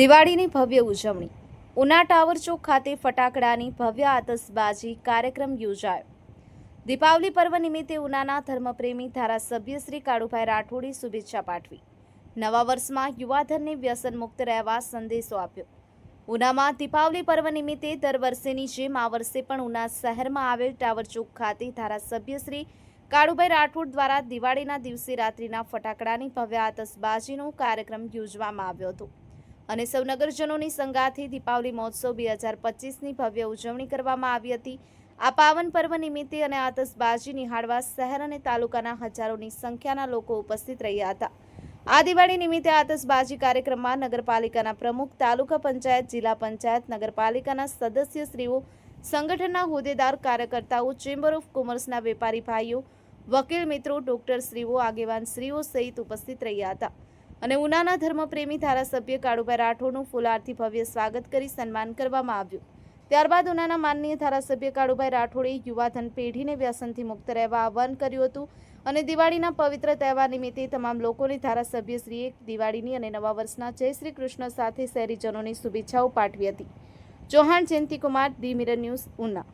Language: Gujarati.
દિવાળીની ભવ્ય ઉજવણી. ઉના ટાવર ચોક ખાતે ફટાકડાની ભવ્ય આતશબાજી કાર્યક્રમ યોજાયો. દીપાવલી પર્વ નિમિત્તે ઉનાના ધર્મપ્રેમી ધારાસભ્ય શ્રી કાળુભાઈ રાઠોડે શુભેચ્છા પાઠવી. નવા વર્ષમાં યુવાધનને વ્યસન મુક્ત રહેવા સંદેશો આપ્યો. ઉનામાં દીપાવલી પર્વ નિમિત્તે દર વર્ષેની જેમ આ વર્ષે પણ ઉના શહેરમાં આવેલ ટાવર ચોક ખાતે ધારાસભ્ય શ્રી કાળુભાઈ રાઠોડ દ્વારા દિવાળીના દિવસે રાત્રિના ફટાકડાની ભવ્ય આતશબાજીનો કાર્યક્રમ યોજવામાં આવ્યો હતો. અને સૌ નગરજનોની સંગાથે દીપાવલી મહોત્સવ બે હજાર પચીસની ભવ્ય ઉજવણી કરવામાં આવી હતી. આ પાવન પર્વ નિમિત્તે અને આતશબાજી નિહાળવા શહેર અને તાલુકાના હજારોની સંખ્યાના લોકો ઉપસ્થિત રહ્યા હતા. આ દિવાળી નિમિત્તે આતશબાજી કાર્યક્રમમાં નગરપાલિકાના પ્રમુખ, તાલુકા પંચાયત, જિલ્લા પંચાયત, નગરપાલિકાના સદસ્યશ્રીઓ સંગઠનના હોદ્દેદાર કાર્યકર્તાઓ, ચેમ્બર ઓફ કોમર્સના વેપારી ભાઈઓ, વકીલ મિત્રો, ડોક્ટર શ્રીઓ, આગેવાન શ્રીઓ સહિત ઉપસ્થિત રહ્યા હતા. અને ઉનાના ધર્મપ્રેમી ધારાસભ્ય કાળુભાઈ રાઠોડનું ફૂલહારથી ભવ્ય સ્વાગત કરી સન્માન કરવામાં આવ્યું. ત્યારબાદ ઉનાના માનનીય ધારાસભ્ય કાળુભાઈ રાઠોડે યુવાધન પેઢીને વ્યસનથી મુક્ત રહેવા આહવાન કર્યું હતું અને દિવાળીના પવિત્ર તહેવાર નિમિત્તે તમામ લોકોને ધારાસભ્યશ્રીએ દિવાળીની અને નવા વર્ષના જય શ્રી કૃષ્ણ સાથે શહેરીજનોની શુભેચ્છાઓ પાઠવી હતી. Chauhan Jayantikumar the mirror news, Una.